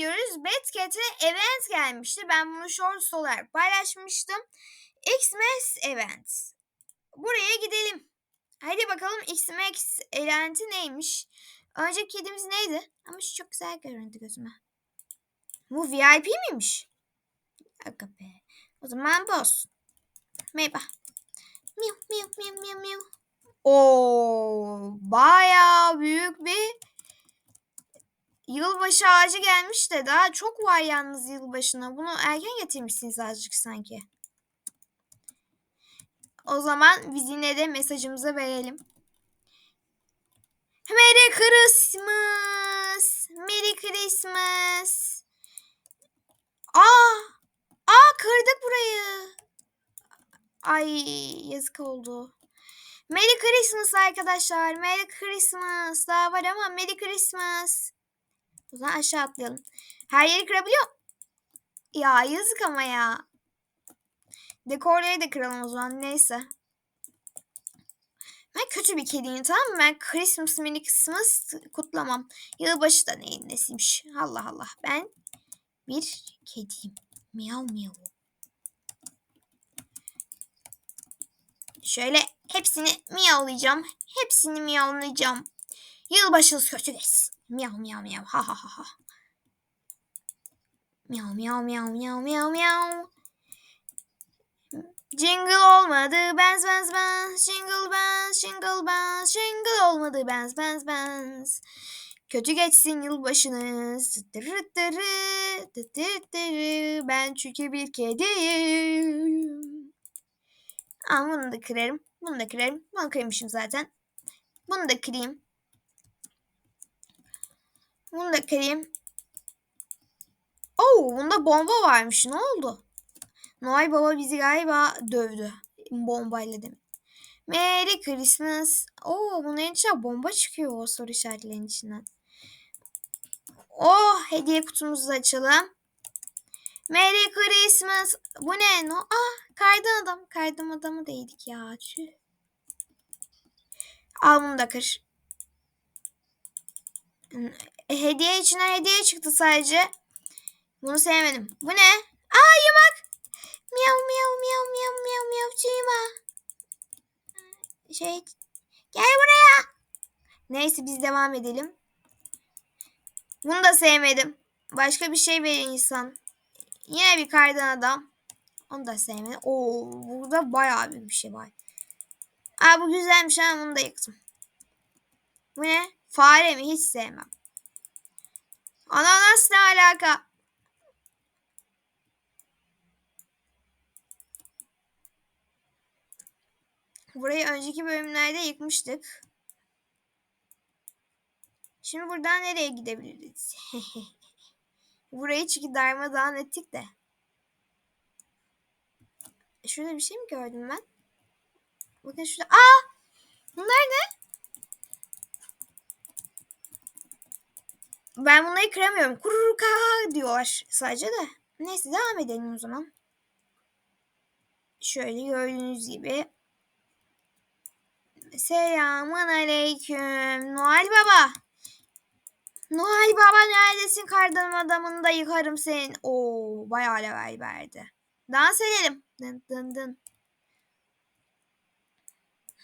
ediyoruz. Batcat'e event gelmişti. Ben bunu shorts olarak paylaşmıştım. Xmas event. Buraya gidelim. Hadi bakalım Xmas eventi neymiş? Önceki kedimiz neydi? Ama şu çok güzel göründü gözüme. Bu VIP miymiş? Aga be. O zaman bu olsun. Merhaba. Miu miu miu miu miu. Oo, bayağı büyük bir yılbaşı ağacı gelmiş de daha çok var yalnız yılbaşına. Bunu erken getirmişsiniz azıcık sanki. O zaman biz yine de mesajımızı verelim. Merry Christmas. Merry Christmas. Aa! Aa kırdık burayı. Ay yazık oldu. Merry Christmas arkadaşlar. Merry Christmas. Daha var ama Merry Christmas. O zaman aşağı atlayalım. Her yeri kırabiliyor. Ya yazık ama ya. Dekorları da kıralım o zaman. Neyse. Ben kötü bir kediyim tamam mı? Ben Christmas mini Christmas kutlamam. Yılbaşı da neyin nesiymiş. Allah Allah. Ben bir kediyim. Miyav miyav. Şöyle hepsini miyavlayacağım. Hepsini miyavlayacağım. Yılbaşınız kötü geçsin. Miyav miyav miyav. Ha ha ha ha. Miyav miyav miyav miyav miyav. Jingle olmadı benz benz benz. Jingle benz jingle benz. Jingle olmadı benz benz benz. Kötü geçsin yılbaşınız. Tıtırı tırı, tıtırı tırı. Ben çünkü bir kediyim. Aa, bunu da kırarım. Bunu da kırarım. Bunu kırmışım zaten. Bunu da kırayım. Bunu da kırayım. Oo, bunda bomba varmış. Ne oldu? Noel Baba bizi galiba dövdü. Bombayla demek. Merry Christmas. Oo, bunların içine bomba çıkıyor o soru işaretlerinin içinden. Oh, hediye kutumuzu açalım. Merry Christmas. Bu ne? No? Ah, kardan adam. Kardan adamı değdik ya. Tüh. Al bunu da kır. E, hediye içine hediye çıktı sadece. Bunu sevmedim. Bu ne? Aa yumak. Miyav miyav miyav miyav miyav miyav çiğma. Şey gel buraya. Neyse biz devam edelim. Bunu da sevmedim. Başka bir şey verin insan. Yine bir kardan adam. Onu da sevmedim. Oo burada bayağı bir şey var. Aa bu güzelmiş ama bunu da yıktım. Bu ne? Fare mi? Hiç sevmem. Ananas ne alaka? Burayı önceki bölümlerde yıkmıştık. Şimdi buradan nereye gidebiliriz? Burayı çünkü darmadağın ettik de. Şurada bir şey mi gördüm ben? Bakın şurada. Aa! Bunlar ne? Ben bunları kıramıyorum. Kururuka diyor sadece de. Neyse devam edelim o zaman. Şöyle gördüğünüz gibi. Selamun aleyküm. Noel Baba. Noel Baba neredesin? Kardan adamını da yıkarım senin. Oo bayağı level verdi. Dans edelim. Dın dın dın.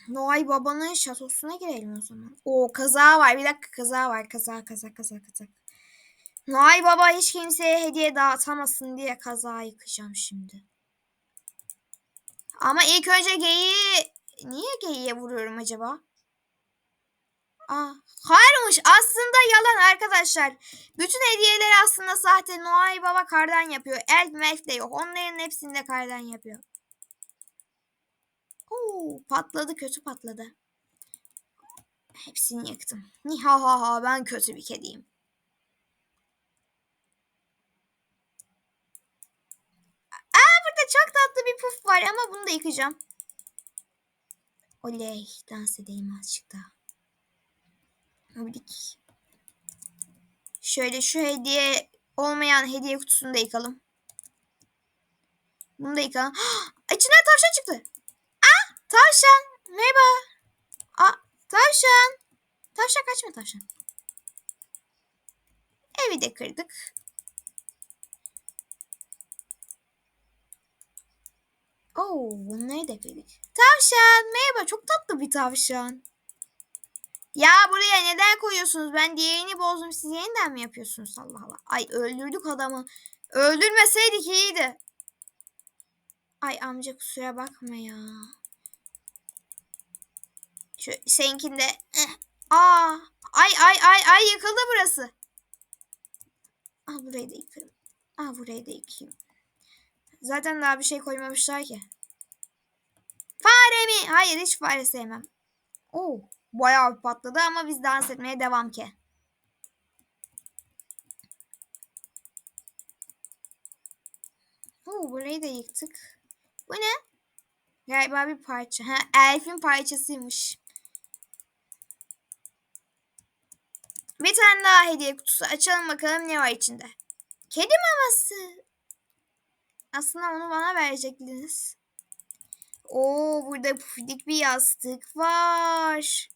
Noel Baba'nın şatosuna girelim o zaman. O kaza var. Bir dakika kaza var. Kaza kaza kaza kaza. Noel Baba hiç kimseye hediye dağıtamasın diye kaza yıkacağım şimdi. Ama ilk önce geyiği... Niye geyiğe vuruyorum acaba? Aa, hayırmış. Aslında yalan arkadaşlar. Bütün hediyeler aslında sahte. Noel Baba kardan yapıyor. Elf melf de yok. Onların hepsini de kardan yapıyor. Oo, patladı kötü patladı. Hepsini yaktım. Nihahaha ben kötü bir kediyim. Aa burada çok tatlı bir puf var ama bunu da yıkacağım. Oley dans edeyim azıcık daha. Öbürük. Şöyle şu hediye olmayan hediye kutusunu da yıkalım. Bunu da yıkalım. İçinden tavşan çıktı. Tavşan. Merhaba. A tavşan. Tavşan kaçma tavşan. Evi de kırdık. Oo, bunları da kırdık. Tavşan merhaba. Çok tatlı bir tavşan. Ya buraya neden koyuyorsunuz? Ben diğerini bozdum. Siz yeniden mi yapıyorsunuz? Allah Allah. Ay öldürdük adamı. Öldürmeseydik iyiydi. Ay amca kusura bakma ya. Şu seninkinde. Eh. Aa, ay ay ay ay yıkıldı burası. Ah burayı da yıkarım. Ah burayı da yıkayım. Zaten daha bir şey koymamışlar ki. Fare mi? Hayır hiç fare sevmem. Oo, bayağı bir patladı ama biz dans etmeye devam ki. Oo, burayı da yıktık. Bu ne? Galiba bir parça. Ha, elfin parçasıymış. Bir tane daha hediye kutusu açalım bakalım ne var içinde. Kedi maması. Aslında onu bana verecektiniz. Oo burada pufidik bir yastık var.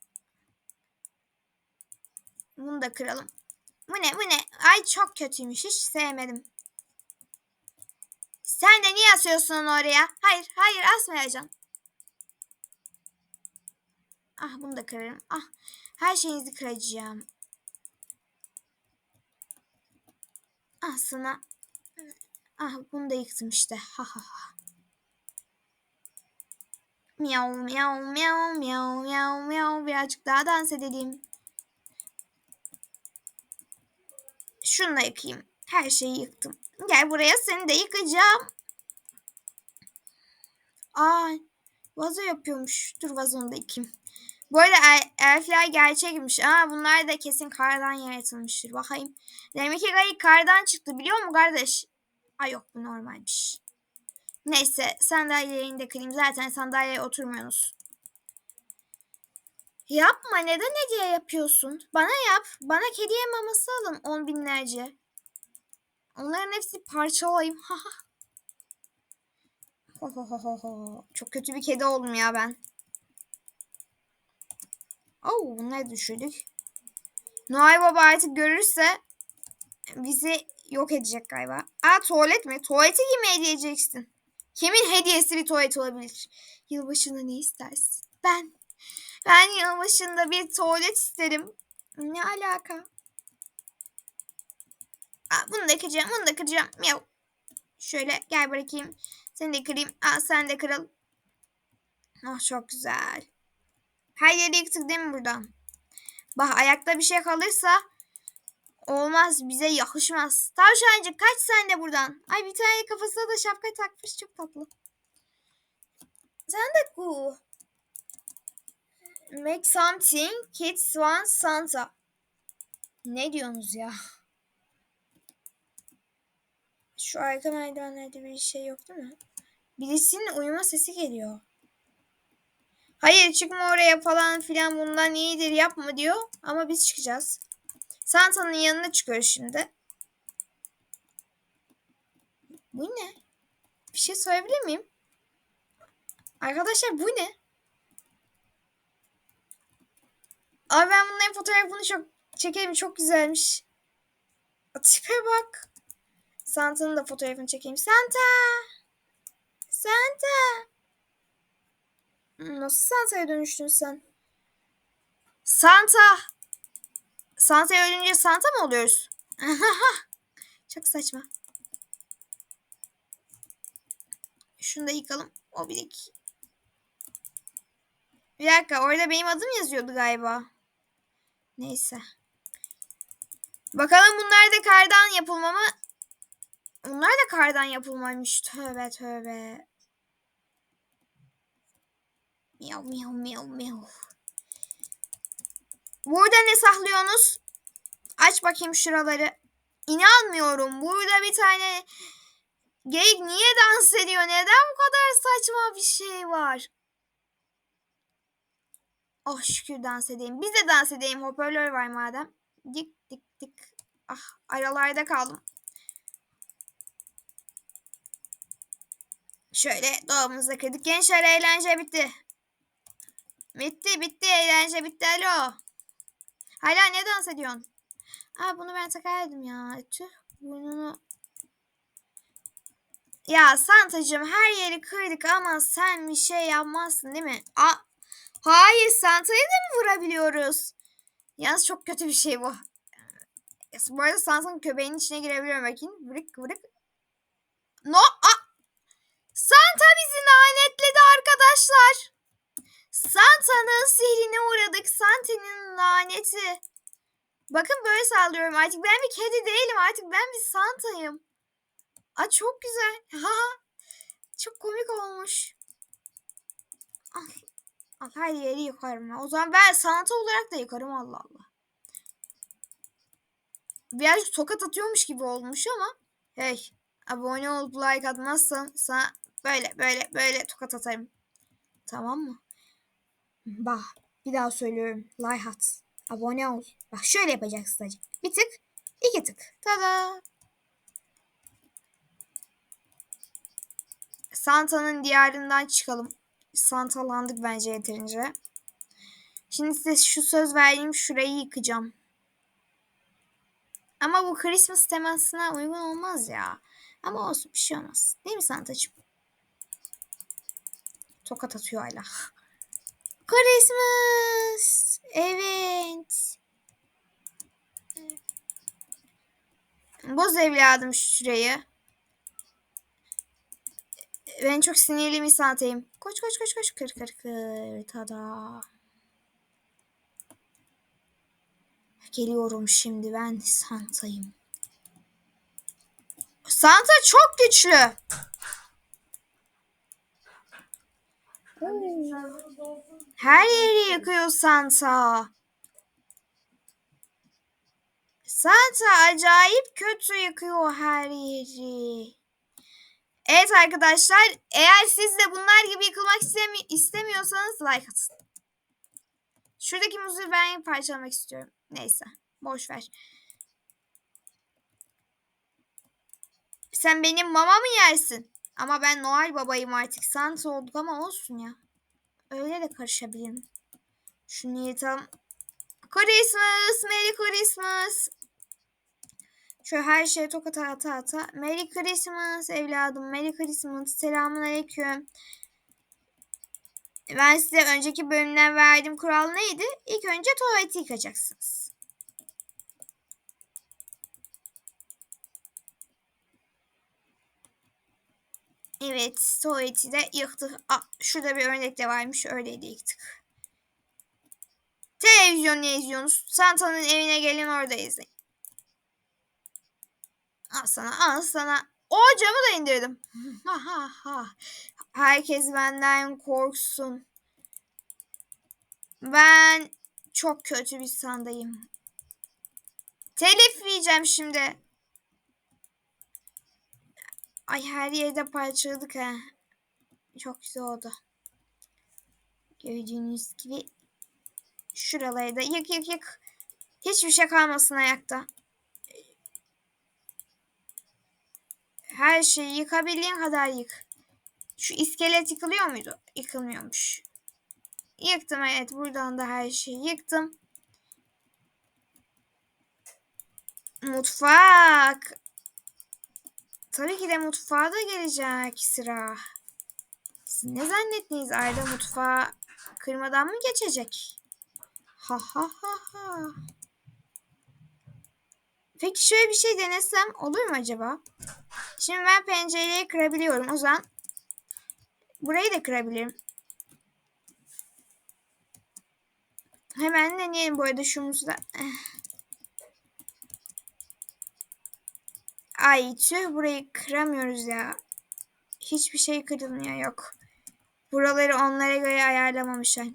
Bunu da kıralım. Bu ne bu ne? Ay çok kötüymüş hiç sevmedim. Sen de niye asıyorsun onu oraya? Hayır hayır asmayacağım. Ah bunu da kırarım. Ah her şeyinizi kıracağım. Ah sana. Ah bunu da yıktım işte. Ha ha ha. Miyav miyav miyav miyav miyav miyav. Birazcık daha dans edelim. Şunu da yıkayayım. Her şeyi yıktım. Gel buraya seni de yıkayacağım. Ay vazo yapıyormuş. Dur vazonu da yıkayayım. Bu arada el, elfler gerçekmiş. Aa bunlar da kesin kardan yaratılmıştır. Bakayım. Demek ki gayet kardan çıktı biliyor musun kardeş? Ay yok bu normalmiş. Neyse sandalyelerini de kırayım. Zaten sandalyeye oturmuyorsunuz. Yapma neden hediye yapıyorsun? Bana yap. Bana kediye maması alın on binlerce. Onların hepsini parçalayayım. Ho ho ho ho. Çok kötü bir kedi oldum ya ben. Oo bunları düşürdük. Noel Baba artık görürse bizi yok edecek galiba. Aa tuvalet mi? Tuvalete kime hediye edeceksin? Kimin hediyesi bir tuvalet olabilir? Yılbaşında ne istersin? Ben. Ben yılbaşında bir tuvalet isterim. Ne alaka? Aa, bunu da kıracağım, bunu da kıracağım. Miyav. Şöyle gel bırakayım. Seni de kırayım. Aa, sen de kırıl. Oh çok güzel. Her yeri yıktık değil mi buradan? Bak ayakta bir şey kalırsa olmaz bize yakışmaz. Tavşancık kaç sen de buradan. Ay bir tane kafasına da şapka takmış çok tatlı. Sen de cool. Make something kids want Santa. Ne diyorsunuz ya? Şu arka merdivenlerde bir şey yok değil mi? Birisinin uyuma sesi geliyor. Hayır çıkma oraya falan filan bundan iyidir yapma diyor. Ama biz çıkacağız. Santa'nın yanına çıkıyoruz şimdi. Bu ne? Bir şey söyleyebilir miyim? Arkadaşlar bu ne? Abi ben bunların fotoğrafını çok çekeyim. Çok güzelmiş. Tipe bak. Santa'nın da fotoğrafını çekeyim. Santa! Santa! Nasıl Santa'ya dönüştün sen? Santa! Santa'ya ölünce Santa mı oluyoruz? Çok saçma. Şunu da yıkalım. O bilik. Bir dakika orada benim adım yazıyordu galiba. Neyse. Bakalım bunlar da kardan yapılma mı? Bunlar da kardan yapılmaymış. Tövbe tövbe. Miyav miyav miyav miyav. Burada ne saklıyorsunuz? Aç bakayım şuraları. İnanmıyorum. Burada bir tane geyik niye dans ediyor? Neden bu kadar saçma bir şey var? Oh şükür dans edeyim. Biz de dans edeyim. Hoparlör var madem. Dik dik dik. Ah aralarda kaldım. Şöyle dolabımızda kırdık. Gençler eğlence bitti. Bitti bitti eğlence bitti alo. Hala ne dans ediyorsun? Aa bunu ben takardım ya. Tüh burnunu. Ya Santacığım her yeri kırdık ama sen bir şey yapmazsın değil mi? Aa, hayır Santa'yı da mı vurabiliyoruz? Yalnız çok kötü bir şey bu. Bu arada Santa'nın köpeğinin içine girebiliyorum bakayım. Vırık vırık. No! Aa! Santa bizi lanetledi arkadaşlar. Santa'nın sihrine uğradık. Santa'nın laneti. Bakın böyle saldırıyorum. Artık ben bir kedi değilim. Artık ben bir Santa'yım. Aa çok güzel. Ha. Çok komik olmuş. Al. Al her yeri yıkarım. ya. O zaman ben Santa olarak da yıkarım Allah Allah. Birazcık tokat atıyormuş gibi olmuş ama. Hey abone olup like atmazsan sana böyle böyle böyle tokat atarım. Tamam mı? Bak bir daha söylüyorum. Like at. Abone ol. Bak şöyle yapacaksın sadece. Bir tık, iki tık. Tada. Santa'nın diyarından çıkalım. Santalandık bence yeterince. Şimdi size şu söz verdiğim şurayı yıkacağım. Ama bu Christmas temasına uygun olmaz ya. Ama olsun bir şey olmaz. Değil mi Santa'cığım? Tokat atıyor hala. Christmas. Evet. Boz evladım şurayı. Ben çok sinirli bir Santa'yım. Koş koş koş koş kır kır kır. Tada. Geliyorum şimdi ben Santa'yım. Santa çok güçlü. Her yeri yakıyor Santa. Santa acayip kötü yakıyor her yeri. Evet arkadaşlar eğer siz de bunlar gibi yıkılmak istemi istemiyorsanız like atın. Şuradaki muzu ben parçalamak istiyorum. Neyse boş ver. Sen benim mama mı yersin? Ama ben Noel babayım artık. Santa olduk ama olsun ya. Öyle de karışabilirim. Şunu yırtalım. Christmas, Merry Christmas. Şöyle her şeye tokat ata ata. Merry Christmas evladım. Merry Christmas. Selamun Aleyküm. Ben size önceki bölümden verdiğim kural neydi? İlk önce tuvaleti yıkacaksınız. Evet tuvaleti de yıktık. Aa, şurada bir örnek de varmış. Öyle de yıktık. Televizyon ne izliyorsunuz? Santa'nın evine gelin orada izleyin. Al sana al sana. O camı da indirdim. Ha ha ha. Herkes benden korksun. Ben çok kötü bir sandayım. Telif yiyeceğim şimdi. Ay her yerde parçaladık ha. Çok güzel oldu. Gördüğünüz gibi şuraları da yık yık yık. Hiçbir şey kalmasın ayakta. Her şeyi yıkabildiğin kadar yık. Şu iskelet yıkılıyor muydu? Yıkılmıyormuş. Yıktım evet. Buradan da her şeyi yıktım. Mutfak. Tabii ki de mutfağa da gelecek sıra. Siz ne zannettiniz? Ayda mutfağa kırmadan mı geçecek? Ha ha ha ha. Peki şöyle bir şey denesem olur mu acaba? Şimdi ben pencereyi kırabiliyorum. O zaman burayı da kırabilirim. Hemen deneyelim bu arada şumuzu da. Ay tüh burayı kıramıyoruz ya. Hiçbir şey kırılmıyor yok. Buraları onlara göre ayarlamamışlar.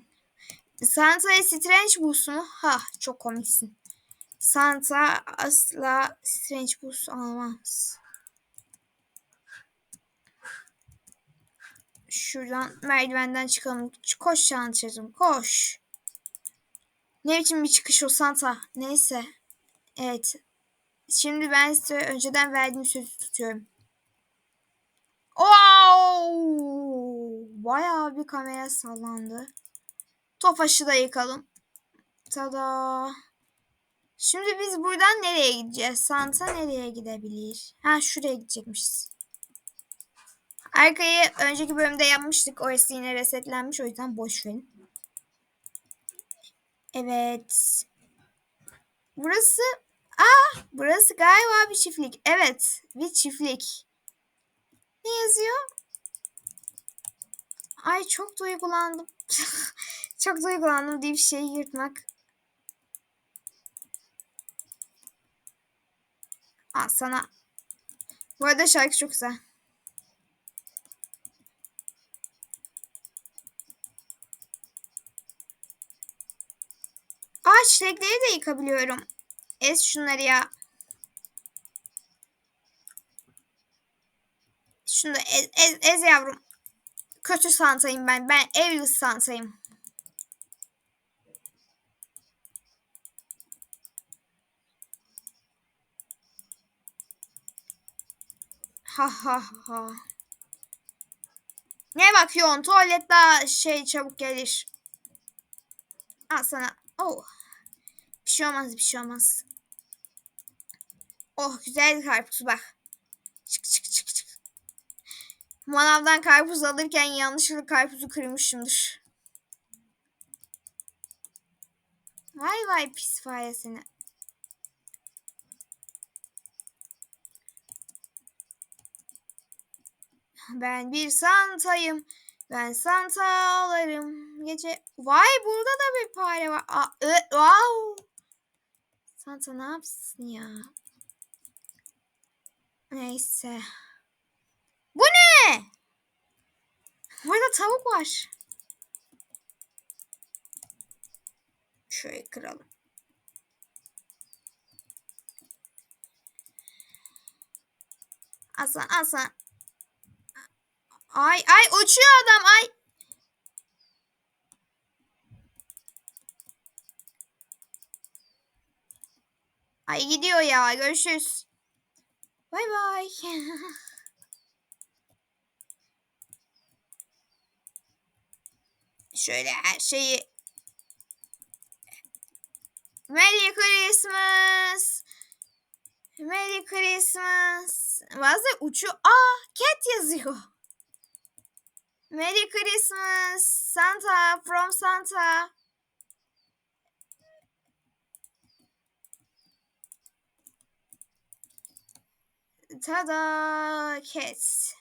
Santa'ya Strange Boost mu? Ha çok komiksin. Santa asla Strange Boost almaz. Şuradan merdivenden çıkalım. Koş Santa'cığım koş. Ne biçim bir çıkış o Santa. Neyse. Evet. Şimdi ben size önceden verdiğim sözü tutuyorum. Wow! Bayağı bir kamera sallandı. Tofaşı da yıkalım. Tada. Şimdi biz buradan nereye gideceğiz? Santa nereye gidebilir? Ha şuraya gidecekmişiz. Arkayı önceki bölümde yapmıştık. Orası yine resetlenmiş. O yüzden boş verin. Evet. Burası... Aa, burası galiba bir çiftlik. Evet, bir çiftlik. Ne yazıyor? Ay çok duygulandım. çok duygulandım diye bir şeyi yırtmak. Al sana. Bu arada şarkı çok güzel. Aa çilekleri de yıkabiliyorum. Ez şunları ya. Şunu da ez, ez, ez yavrum. Kötü Santa'yım ben. Ben evli Santa'yım. Ha ha ha. Ne bakıyorsun? Tuvalet daha şey çabuk gelir. Al sana. Oh. Bir şey olmaz bir şey olmaz. Oh güzel karpuz bak. Çık çık çık çık. Manavdan karpuz alırken yanlışlıkla karpuzu kırmışımdır. Vay vay pis fare seni. Ben bir santayım. Ben santalarım. Gece... Vay burada da bir fare var. Aa, ö, wow. Santa ne yapsın ya? Neyse. Bu ne? Burada tavuk var. Şöyle kıralım. Aslan aslan. Ay ay uçuyor adam ay. Ay gidiyor ya görüşürüz. Bay bay. Şöyle her şeyi Merry Christmas. Merry Christmas. Bazı uçuyor. Aa, cat yazıyor. Merry Christmas. Santa from Santa. Tada cat.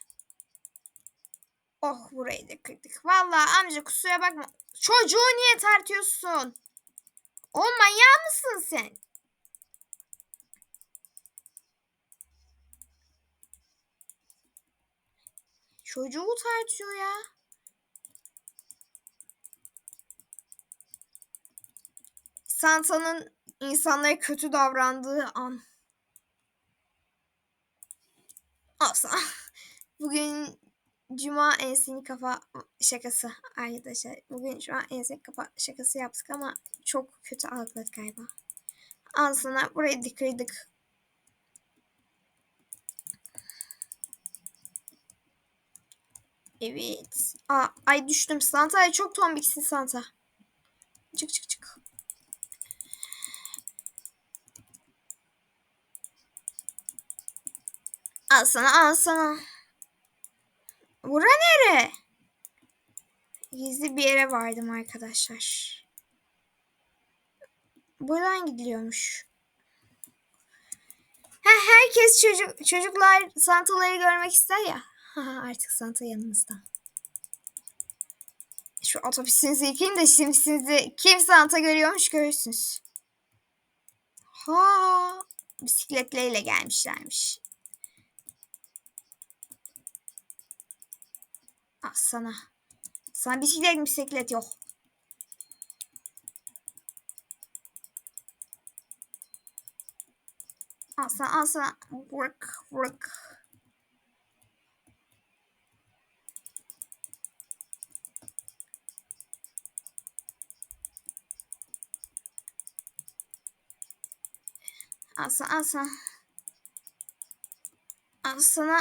Oh burayı da kırdık. Vallahi amca kusura bakma. Çocuğu niye tartıyorsun? O manyak mısın sen? Çocuğu tartıyor ya. Santa'nın insanlara kötü davrandığı an. Olsa. Bugün Cuma ensini kafa şakası arkadaşlar. Bugün an ensini kafa şakası yaptık ama çok kötü algıladık galiba. Al sana burayı dikirdik. Evet. Aa, ay düştüm. Santa ay çok tombiksin Santa. Çık çık çık. Al sana al sana. Bura nere? Gizli bir yere vardım arkadaşlar. Buradan gidiliyormuş. Ha, herkes çocuk çocuklar Santaları görmek ister ya. Artık Santa yanımızda. Şu otobüsünüzü yıkayın da şimdi sizi kim Santa görüyormuş görürsünüz. Ha, bisikletleriyle gelmişlermiş. Ah sana. Sana bisiklet bisiklet yok. Al sana al sana. Work work. Al sana al sana. Al sana.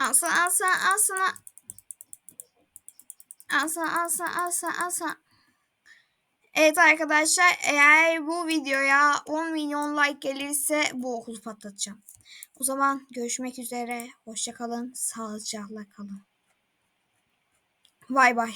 Al sana al sana al sana. Al sana al sana al sana al sana. Evet arkadaşlar eğer bu videoya 10 milyon like gelirse bu okulu patlatacağım. O zaman görüşmek üzere. Hoşça kalın. Sağlıcakla kalın. Bay bay.